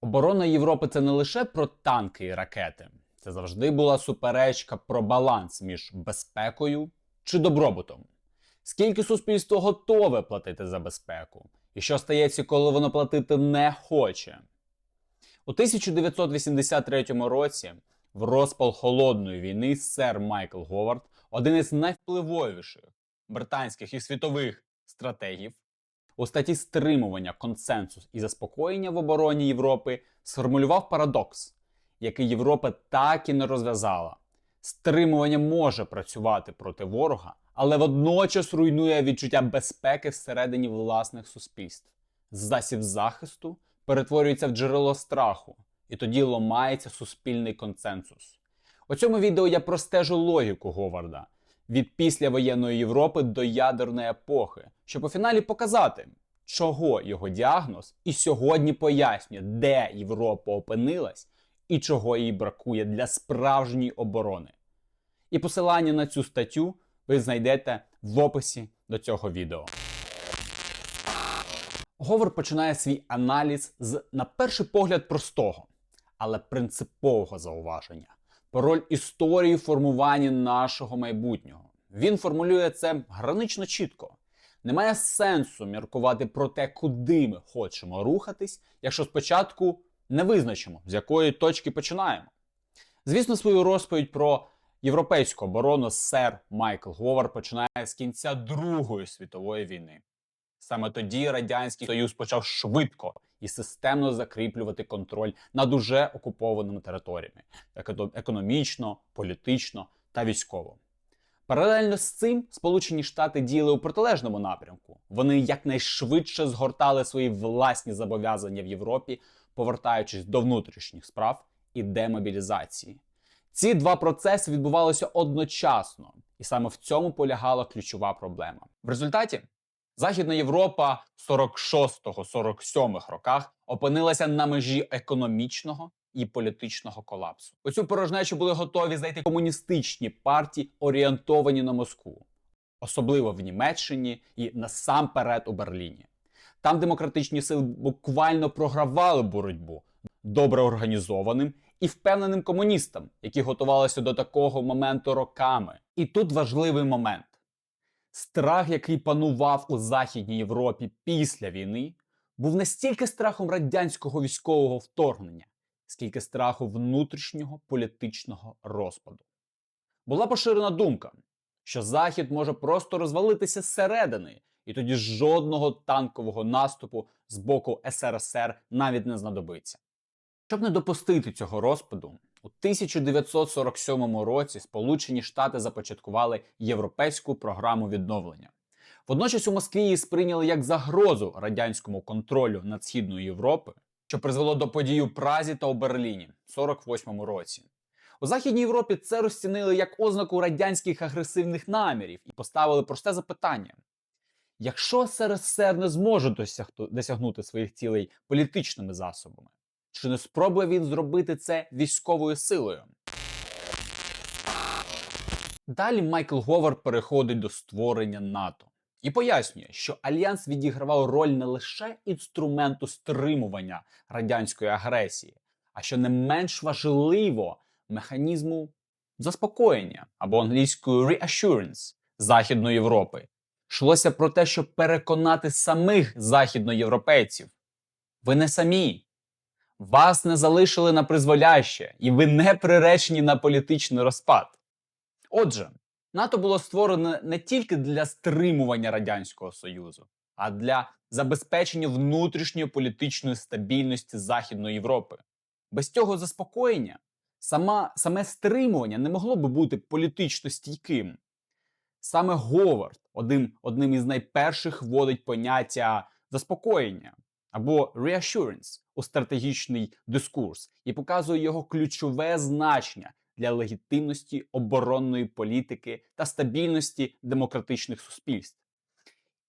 Оборона Європи це не лише про танки і ракети. Це завжди була суперечка про баланс між безпекою чи добробутом. Скільки суспільство готове платити за безпеку? І що стається, коли воно платити не хоче? У 1983 році, в розпал холодної війни, сер Майкл Говард, один із найвпливовіших британських і світових стратегів, у статті стримування, консенсус і заспокоєння в обороні Європи сформулював парадокс, який Європа так і не розв'язала. Стримування може працювати проти ворога, але водночас руйнує відчуття безпеки всередині власних суспільств. Засіб захисту перетворюється в джерело страху, і тоді ломається суспільний консенсус. У цьому відео я простежу логіку Говарда від післявоєнної Європи до ядерної епохи, щоб у фіналі показати, чого його діагноз і сьогодні пояснює, де Європа опинилась і чого їй бракує для справжньої оборони. І посилання на цю статтю ви знайдете в описі до цього відео. Говор починає свій аналіз з, на перший погляд, простого, але принципового зауваження про роль історії в формуванні нашого майбутнього. Він формулює це гранично чітко. Немає сенсу міркувати про те, куди ми хочемо рухатись, якщо спочатку не визначимо, з якої точки починаємо. Звісно, свою розповідь про європейську оборону сер Майкл Говар починає з кінця Другої світової війни. Саме тоді Радянський Союз почав швидко і системно закріплювати контроль над уже окупованими територіями економічно, політично та військово. Паралельно з цим Сполучені Штати діяли у протилежному напрямку. Вони якнайшвидше згортали свої власні зобов'язання в Європі, повертаючись до внутрішніх справ і демобілізації. Ці два процеси відбувалися одночасно, і саме в цьому полягала ключова проблема. В результаті Західна Європа в 46-47 роках опинилася на межі економічного і політичного колапсу. У цю порожнечу були готові зайти комуністичні партії, орієнтовані на Москву, особливо в Німеччині і насамперед у Берліні. Там демократичні сили буквально програвали боротьбу добре організованим і впевненим комуністам, які готувалися до такого моменту роками. І тут важливий момент. Страх, який панував у Західній Європі після війни, був не стільки страхом радянського військового вторгнення, скільки страху внутрішнього політичного розпаду. Була поширена думка, що Захід може просто розвалитися зсередини, і тоді жодного танкового наступу з боку СРСР навіть не знадобиться. Щоб не допустити цього розпаду, у 1947 році Сполучені Штати започаткували європейську програму відновлення. Водночас у Москві її сприйняли як загрозу радянському контролю над східною Європи, що призвело до подій у Празі та у Берліні в 48 році. У Західній Європі це розцінили як ознаку радянських агресивних намірів і поставили просте запитання: якщо СРСР не зможе досягнути своїх цілей політичними засобами, чи не спробує він зробити це військовою силою? Далі Майкл Говард переходить до створення НАТО і пояснює, що альянс відігравав роль не лише інструменту стримування радянської агресії, а що не менш важливо механізму заспокоєння або англійською reassurance Західної Європи. Йшлося про те, щоб переконати самих західноєвропейців. Ви не самі. Вас не залишили на призволяще, і ви не приречені на політичний розпад. Отже, НАТО було створене не тільки для стримування Радянського Союзу, а для забезпечення внутрішньої політичної стабільності Західної Європи. Без цього заспокоєння сама, саме стримування не могло би бути політично стійким. Саме Говард одним, одним із найперших вводить поняття заспокоєння або reassurance у стратегічний дискурс і показує його ключове значення для легітимності оборонної політики та стабільності демократичних суспільств.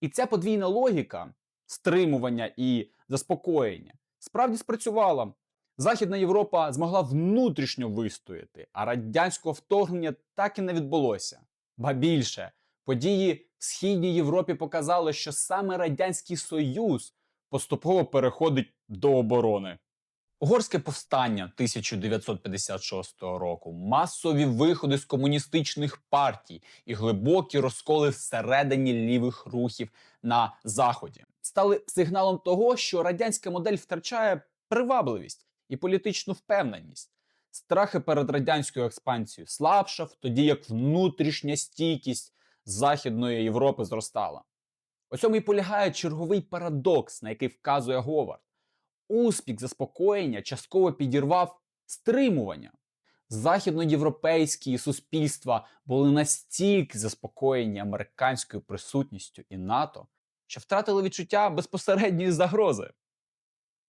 І ця подвійна логіка стримування і заспокоєння справді спрацювала. Західна Європа змогла внутрішньо вистояти, а радянського вторгнення так і не відбулося. Ба більше, події в Східній Європі показали, що саме Радянський Союз поступово переходить до оборони. Угорське повстання 1956 року, масові виходи з комуністичних партій і глибокі розколи всередині лівих рухів на заході стали сигналом того, що радянська модель втрачає привабливість і політичну впевненість. Страхи перед радянською експансією слабшав, тоді як внутрішня стійкість Західної Європи зростала. У цьому і полягає черговий парадокс, на який вказує Говард. Успіх заспокоєння частково підірвав стримування. Західноєвропейські суспільства були настільки заспокоєні американською присутністю і НАТО, що втратили відчуття безпосередньої загрози.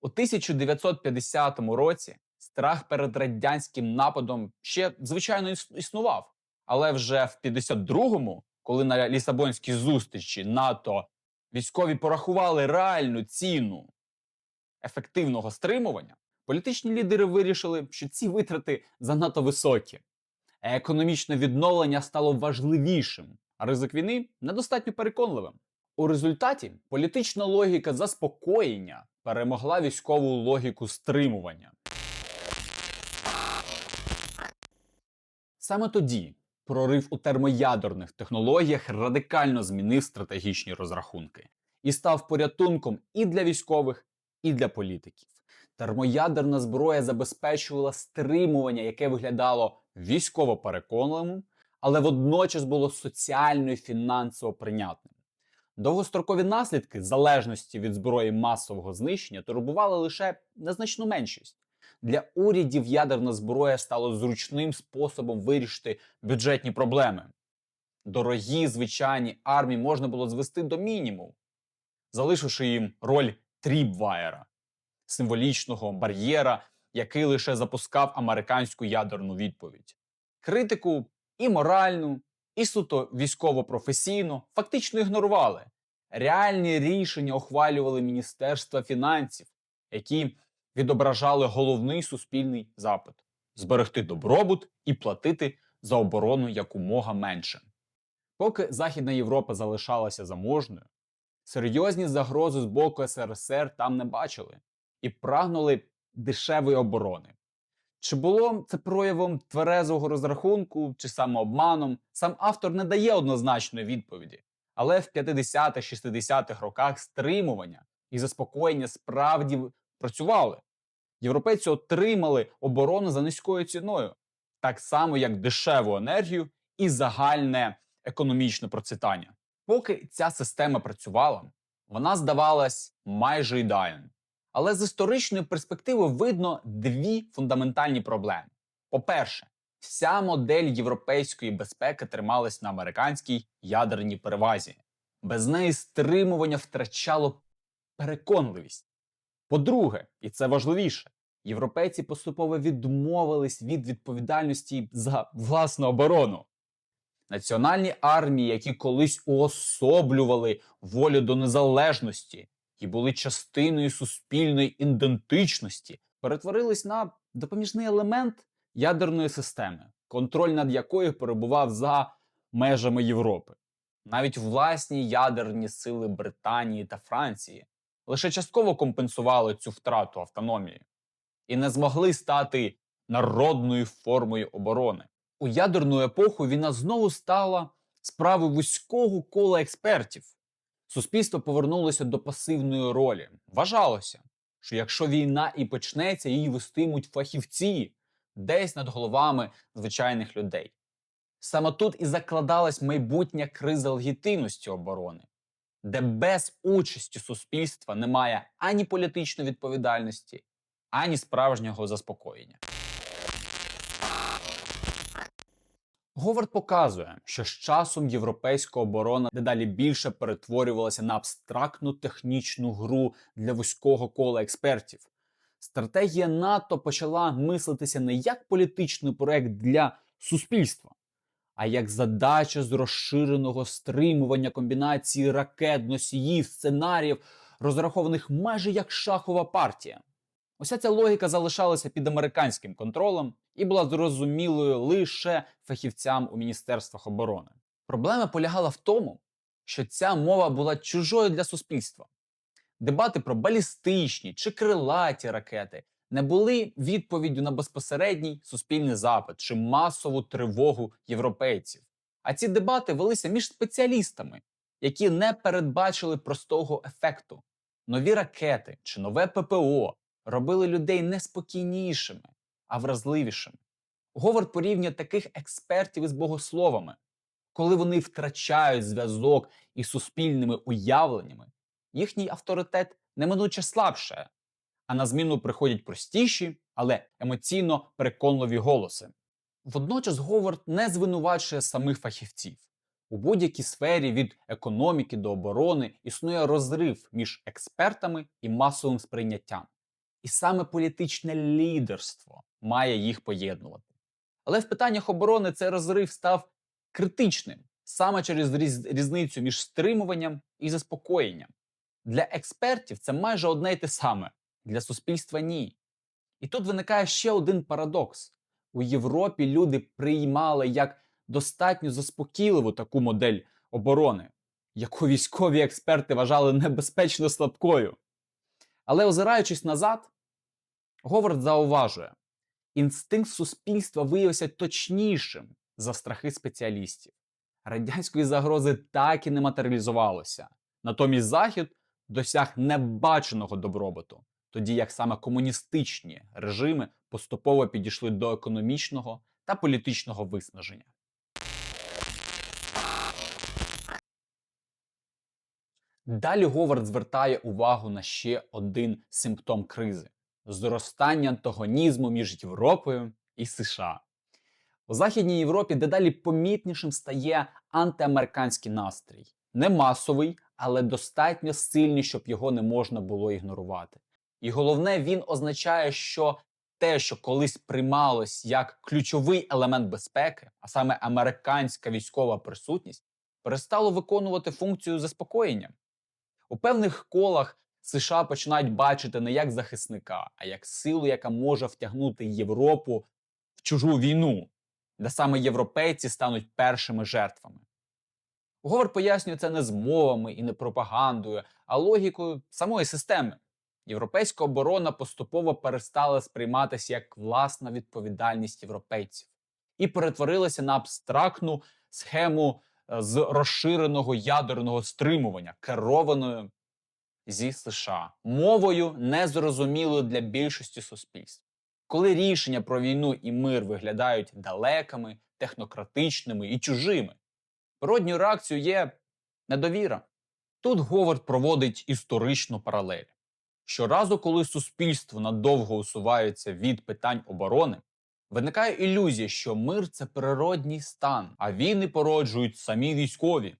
У 1950 році страх перед радянським нападом ще, звичайно, існував. Але вже в 52-му, коли на Лісабонській зустрічі НАТО військові порахували реальну ціну ефективного стримування, політичні лідери вирішили, що ці витрати занадто високі. А економічне відновлення стало важливішим, а ризик війни недостатньо переконливим. У результаті політична логіка заспокоєння перемогла військову логіку стримування. Саме тоді прорив у термоядерних технологіях радикально змінив стратегічні розрахунки і став порятунком і для військових, і для політиків. Термоядерна зброя забезпечувала стримування, яке виглядало військово переконливим, але водночас було соціально і фінансово прийнятним. Довгострокові наслідки залежності від зброї масового знищення турбували лише незначну меншість. Для урядів ядерна зброя стала зручним способом вирішити бюджетні проблеми. Дорогі звичайні армії можна було звести до мінімуму, залишивши їм роль тріпваєра, символічного бар'єра, який лише запускав американську ядерну відповідь. Критику і моральну, і суто військово-професійну фактично ігнорували. Реальні рішення ухвалювали Міністерства фінансів, які відображали головний суспільний запит зберегти добробут і платити за оборону якомога менше. Поки Західна Європа залишалася заможною, серйозні загрози з боку СРСР там не бачили і прагнули дешевої оборони. Чи було це проявом тверезого розрахунку чи самообманом, сам автор не дає однозначної відповіді. Але в 50-60-х роках стримування і заспокоєння справді працювали. Європейці отримали оборону за низькою ціною, так само як дешеву енергію і загальне економічне процвітання. Поки ця система працювала, вона здавалась майже ідеальною. Але з історичної перспективи видно дві фундаментальні проблеми. По-перше, вся модель європейської безпеки трималась на американській ядерній перевазі. Без неї стримування втрачало переконливість. По-друге, і це важливіше, європейці поступово відмовились від відповідальності за власну оборону. Національні армії, які колись уособлювали волю до незалежності і були частиною суспільної ідентичності, перетворились на допоміжний елемент ядерної системи, контроль над якою перебував за межами Європи. Навіть власні ядерні сили Британії та Франції лише частково компенсували цю втрату автономії і не змогли стати народною формою оборони. У ядерну епоху війна знову стала справою вузького кола експертів. Суспільство повернулося до пасивної ролі. Вважалося, що якщо війна і почнеться, її вестимуть фахівці десь над головами звичайних людей. Саме тут і закладалась майбутня криза легітимності оборони, де без участі суспільства немає ані політичної відповідальності, ані справжнього заспокоєння. Говард показує, що з часом європейська оборона дедалі більше перетворювалася на абстрактну технічну гру для вузького кола експертів. Стратегія НАТО почала мислитися не як політичний проект для суспільства, а як задача з розширеного стримування комбінації ракет, носіїв, сценаріїв, розрахованих майже як шахова партія. Уся ця логіка залишалася під американським контролем і була зрозумілою лише фахівцям у міністерствах оборони. Проблема полягала в тому, що ця мова була чужою для суспільства. Дебати про балістичні чи крилаті ракети не були відповіддю на безпосередній суспільний запит чи масову тривогу європейців. А ці дебати велися між спеціалістами, які не передбачили простого ефекту. Нові ракети чи нове ППО робили людей не спокійнішими, а вразливішими. Говард порівнює таких експертів із богословами, коли вони втрачають зв'язок із суспільними уявленнями, їхній авторитет неминуче слабшає, а на зміну приходять простіші, але емоційно переконливі голоси. Водночас Говард не звинувачує самих фахівців. У будь-якій сфері від економіки до оборони існує розрив між експертами і масовим сприйняттям. І саме політичне лідерство має їх поєднувати. Але в питаннях оборони цей розрив став критичним саме через різ- різницю між стримуванням і заспокоєнням. Для експертів це майже одне й те саме, для суспільства ні. І тут виникає ще один парадокс: у Європі люди приймали як достатньо заспокійливу таку модель оборони, яку військові експерти вважали небезпечно слабкою. Але озираючись назад, Говард зауважує, інстинкт суспільства виявився точнішим за страхи спеціалістів. Радянської загрози так і не матеріалізувалося. Натомість Захід досяг небаченого добробуту, тоді як саме комуністичні режими поступово підійшли до економічного та політичного виснаження. Далі Говард звертає увагу на ще один симптом кризи зростання антагонізму між Європою і США. У Західній Європі дедалі помітнішим стає антиамериканський настрій. Не масовий, але достатньо сильний, щоб його не можна було ігнорувати. І головне, він означає, що те, що колись приймалось як ключовий елемент безпеки, а саме американська військова присутність, перестало виконувати функцію заспокоєння. У певних колах США починають бачити не як захисника, а як силу, яка може втягнути Європу в чужу війну, де саме європейці стануть першими жертвами. Говард пояснює це не змовами і не пропагандою, а логікою самої системи. Європейська оборона поступово перестала сприйматися як власна відповідальність європейців і перетворилася на абстрактну схему е, з розширеного ядерного стримування, керованою зі США, мовою незрозумілою для більшості суспільств. Коли рішення про війну і мир виглядають далекими, технократичними і чужими, природньою реакцією є недовіра. Тут Говард проводить історичну паралель. Щоразу, коли суспільство надовго усувається від питань оборони, виникає ілюзія, що мир це природній стан, а війни породжують самі військові.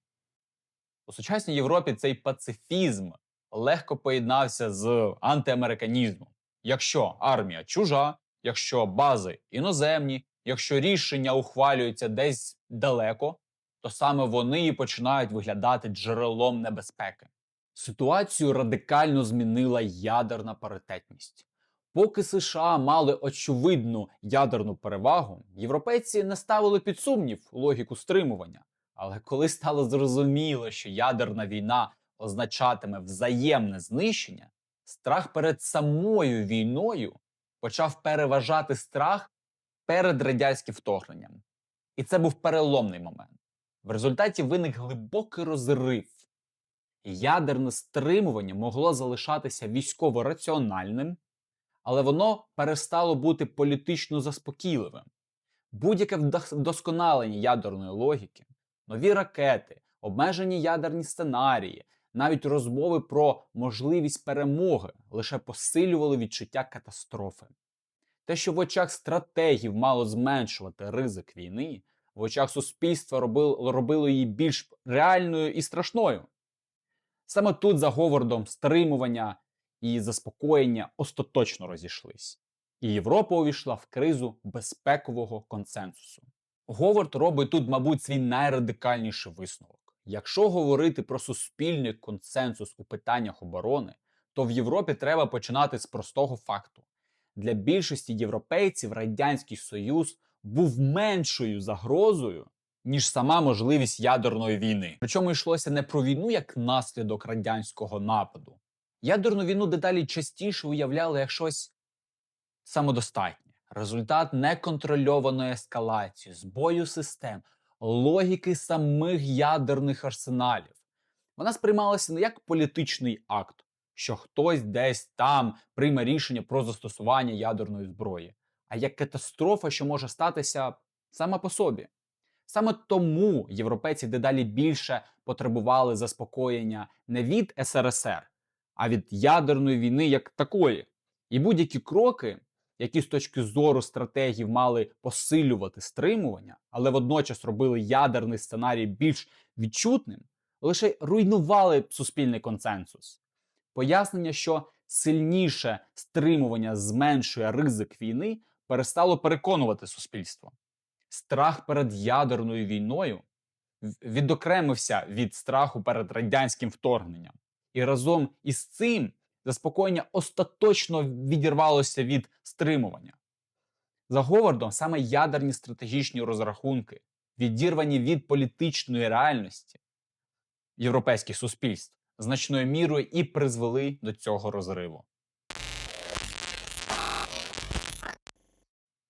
У сучасній Європі цей пацифізм легко поєднався з антиамериканізмом. Якщо армія чужа, якщо бази іноземні, якщо рішення ухвалюються десь далеко, то саме вони і починають виглядати джерелом небезпеки. Ситуацію радикально змінила ядерна паритетність. Поки США мали очевидну ядерну перевагу, європейці не ставили під сумнів логіку стримування. Але коли стало зрозуміло, що ядерна війна означатиме взаємне знищення, страх перед самою війною почав переважати страх перед радянським вторгненням. І це був переломний момент. В результаті виник глибокий розрив. Ядерне стримування могло залишатися військово раціональним, але воно перестало бути політично заспокійливим. Будь-яке вдосконалення ядерної логіки, нові ракети, обмежені ядерні сценарії, навіть розмови про можливість перемоги лише посилювали відчуття катастрофи. Те, що в очах стратегів мало зменшувати ризик війни, в очах суспільства робило, робило її більш реальною і страшною. Саме тут за Говардом стримування і заспокоєння остаточно розійшлись, і Європа увійшла в кризу безпекового консенсусу. Говард робить тут, мабуть, свій найрадикальніший висновок. Якщо говорити про суспільний консенсус у питаннях оборони, то в Європі треба починати з простого факту. Для більшості європейців Радянський Союз був меншою загрозою, ніж сама можливість ядерної війни. Причому йшлося не про війну як наслідок радянського нападу. Ядерну війну дедалі частіше уявляли як щось самодостатнє, результат неконтрольованої ескалації, збою систем, логіки самих ядерних арсеналів. Вона сприймалася не як політичний акт, що хтось десь там прийме рішення про застосування ядерної зброї, а як катастрофа, що може статися сама по собі. Саме тому європейці дедалі більше потребували заспокоєння не від СРСР, а від ядерної війни як такої. І будь-які кроки, які з точки зору стратегів мали посилювати стримування, але водночас робили ядерний сценарій більш відчутним, лише руйнували суспільний консенсус. Пояснення, що сильніше стримування зменшує ризик війни, перестало переконувати суспільство. Страх перед ядерною війною відокремився від страху перед радянським вторгненням. І разом із цим заспокоєння остаточно відірвалося від стримування. За Говардом саме ядерні стратегічні розрахунки, відірвані від політичної реальності європейських суспільств, значною мірою і призвели до цього розриву.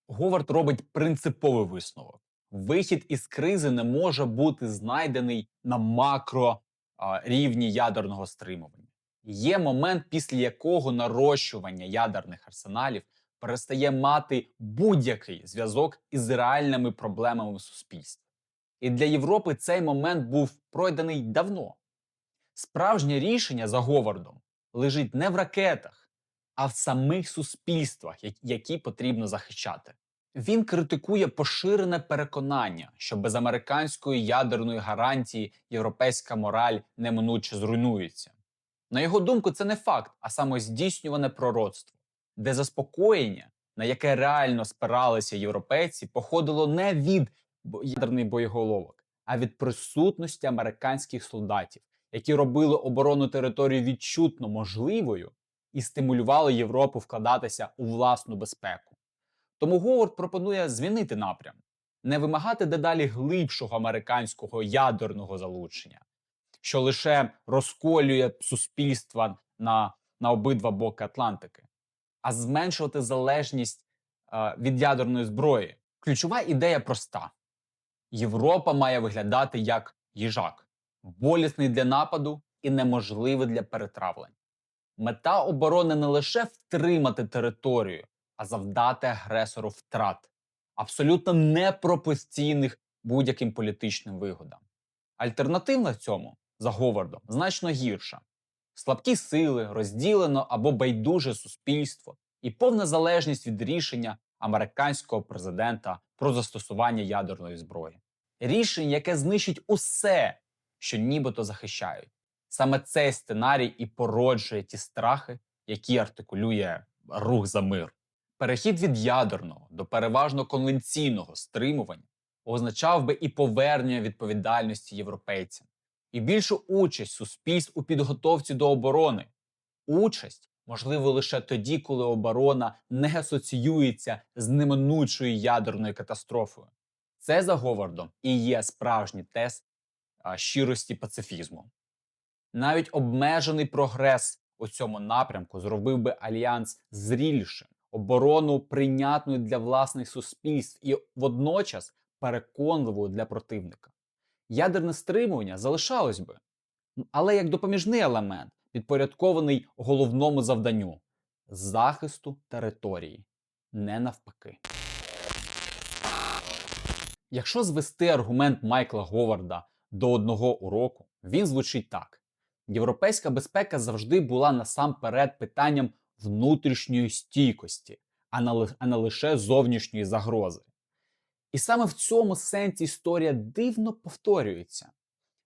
Говард робить принциповий висновок. Вихід із кризи не може бути знайдений на макро рівні ядерного стримування. Є момент, після якого нарощування ядерних арсеналів перестає мати будь-який зв'язок із реальними проблемами в. І для Європи цей момент був пройдений давно. Справжнє рішення за Говардом лежить не в ракетах, а в самих суспільствах, які потрібно захищати. Він критикує поширене переконання, що без американської ядерної гарантії європейська мораль неминуче зруйнується. На його думку, це не факт, а самоздійснюване пророцтво, де заспокоєння, на яке реально спиралися європейці, походило не від ядерних боєголовок, а від присутності американських солдатів, які робили оборону території відчутно можливою і стимулювали Європу вкладатися у власну безпеку. Тому Говард пропонує змінити напрям, не вимагати дедалі глибшого американського ядерного залучення, що лише розколює суспільства на, на обидва боки Атлантики, а зменшувати залежність е, від ядерної зброї. Ключова ідея проста: Європа має виглядати як їжак, болісний для нападу і неможливий для перетравлень. Мета оборони не лише втримати територію, а завдати агресору втрат, абсолютно непропорційних будь-яким політичним вигодам. Альтернативна цьому, за Говардом, значно гірша: слабкі сили, розділено або байдуже суспільство і повна залежність від рішення американського президента про застосування ядерної зброї. Рішення, яке знищить усе, що нібито захищають. Саме цей сценарій і породжує ті страхи, які артикулює рух за мир. Перехід від ядерного до переважно конвенційного стримування означав би і повернення відповідальності європейцям, і більшу участь суспільств у підготовці до оборони. Участь можливо лише тоді, коли оборона не асоціюється з неминучою ядерною катастрофою. Це за Говардом і є справжній тест щирості пацифізму. Навіть обмежений прогрес у цьому напрямку зробив би альянс зрілішим, оборону прийнятною для власних суспільств і водночас переконливою для противника. Ядерне стримування залишалось би, але як допоміжний елемент, підпорядкований головному завданню захисту території, не навпаки. Якщо звести аргумент Майкла Говарда до одного уроку, він звучить так: європейська безпека завжди була насамперед питанням внутрішньої стійкості, а не, лише зовнішньої загрози. І саме в цьому сенсі історія дивно повторюється.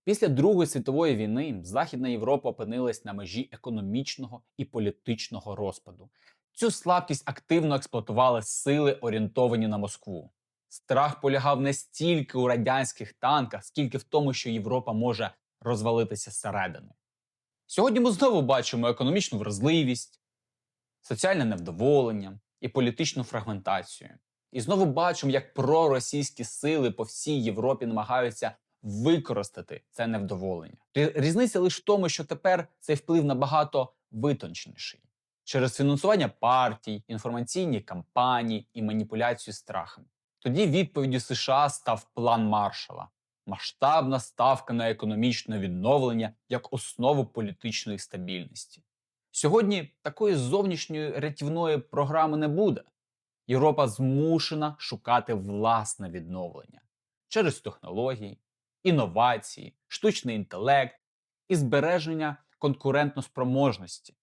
Після Другої світової війни Західна Європа опинилась на межі економічного і політичного розпаду. Цю слабкість активно експлуатували сили, орієнтовані на Москву. Страх полягав не стільки у радянських танках, скільки в тому, що Європа може розвалитися зсередини. Сьогодні ми знову бачимо економічну вразливість, соціальне невдоволення і політичну фрагментацію. І знову бачимо, як проросійські сили по всій Європі намагаються використати це невдоволення. Різниця лише в тому, що тепер цей вплив набагато витонченіший. через фінансування партій, інформаційні кампанії і маніпуляцію страхами. Тоді відповіддю США став план Маршала масштабна ставка на економічне відновлення як основу політичної стабільності. Сьогодні такої зовнішньої рятівної програми не буде. Європа змушена шукати власне відновлення через технології, інновації, штучний інтелект і збереження конкурентноспроможності.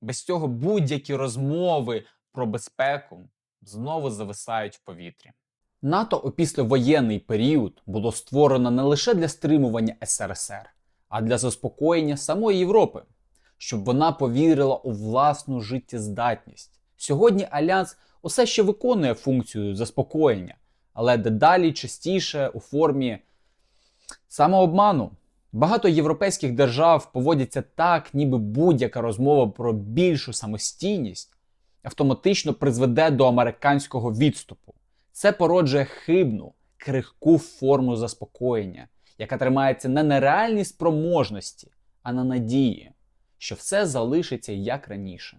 Без цього будь-які розмови про безпеку знову зависають в повітрі. НАТО у післявоєнний період було створено не лише для стримування СРСР, а для заспокоєння самої Європи, щоб вона повірила у власну життєздатність. Сьогодні Альянс усе ще виконує функцію заспокоєння, але дедалі частіше у формі самообману. Багато європейських держав поводяться так, ніби будь-яка розмова про більшу самостійність автоматично призведе до американського відступу. Це породжує хибну, крихку форму заспокоєння, яка тримається не на реальній спроможності, а на надії, що все залишиться як раніше.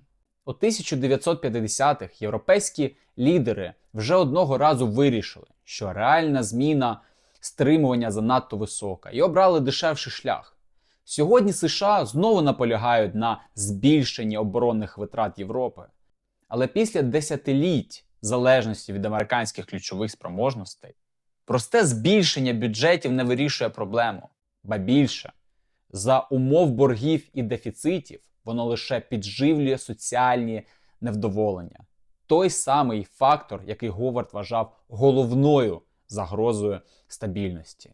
У 1950-х європейські лідери вже одного разу вирішили, що реальна зміна стримування занадто висока, і обрали дешевший шлях. Сьогодні США знову наполягають на збільшенні оборонних витрат Європи. Але після десятиліть залежності від американських ключових спроможностей, просте збільшення бюджетів не вирішує проблему, ба більше, за умов боргів і дефіцитів воно лише підживлює соціальні невдоволення. Той самий фактор, який Говард вважав головною загрозою стабільності.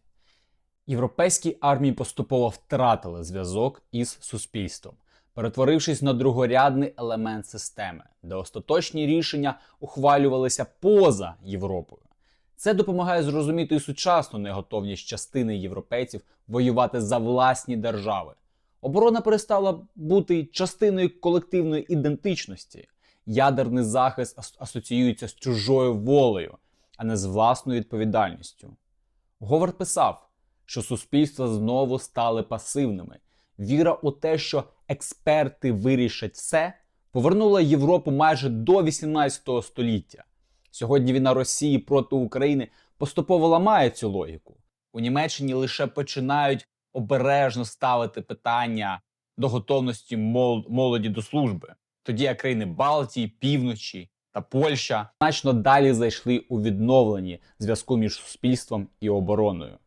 Європейські армії поступово втратили зв'язок із суспільством, перетворившись на другорядний елемент системи, де остаточні рішення ухвалювалися поза Європою. Це допомагає зрозуміти і сучасну неготовність частини європейців воювати за власні держави. Оборона перестала бути частиною колективної ідентичності. Ядерний захист асоціюється з чужою волею, а не з власною відповідальністю. Говард писав, що суспільства знову стали пасивними. Віра у те, що експерти вирішать все, повернула Європу майже до 18 століття. Сьогодні війна Росії проти України поступово ламає цю логіку. У Німеччині лише починають обережно ставити питання до готовності молоді до служби. Тоді як країни Балтії, Півночі та Польща значно далі зайшли у відновленні зв'язку між суспільством і обороною.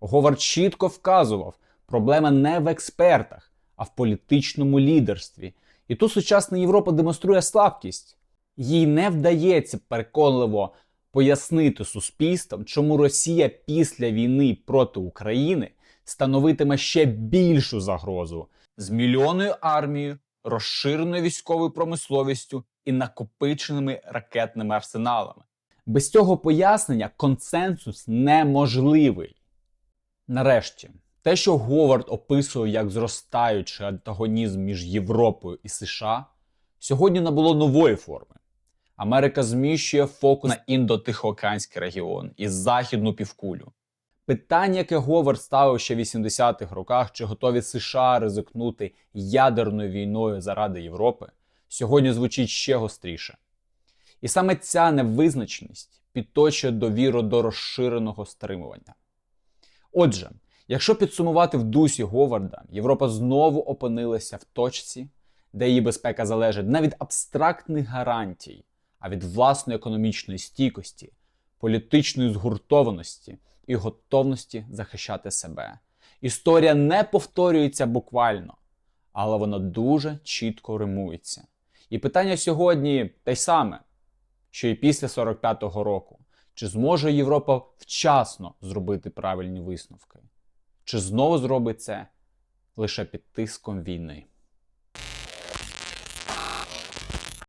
Говард чітко вказував, проблема не в експертах, а в політичному лідерстві. І тут сучасна Європа демонструє слабкість. Їй не вдається переконливо пояснити суспільствам, чому Росія після війни проти України становитиме ще більшу загрозу з мільйонною армією, розширеною військовою промисловістю і накопиченими ракетними арсеналами. Без цього пояснення консенсус неможливий. Нарешті, те, що Говард описує як зростаючий антагонізм між Європою і США, сьогодні набуло нової форми. Америка зміщує фокус на індо-тихоокеанський регіон і західну півкулю. Питання, яке Говард ставив ще в 80-х роках, чи готові США ризикнути ядерною війною заради Європи, сьогодні звучить ще гостріше. І саме ця невизначеність підточує довіру до розширеного стримування. Отже, якщо підсумувати в дусі Говарда, Європа знову опинилася в точці, де її безпека залежить не від абстрактних гарантій, а від власної економічної стійкості, політичної згуртованості і готовності захищати себе. Історія не повторюється буквально, але вона дуже чітко римується. І питання сьогодні те саме, що і після 45-го року. Чи зможе Європа вчасно зробити правильні висновки? Чи знову зробить це лише під тиском війни?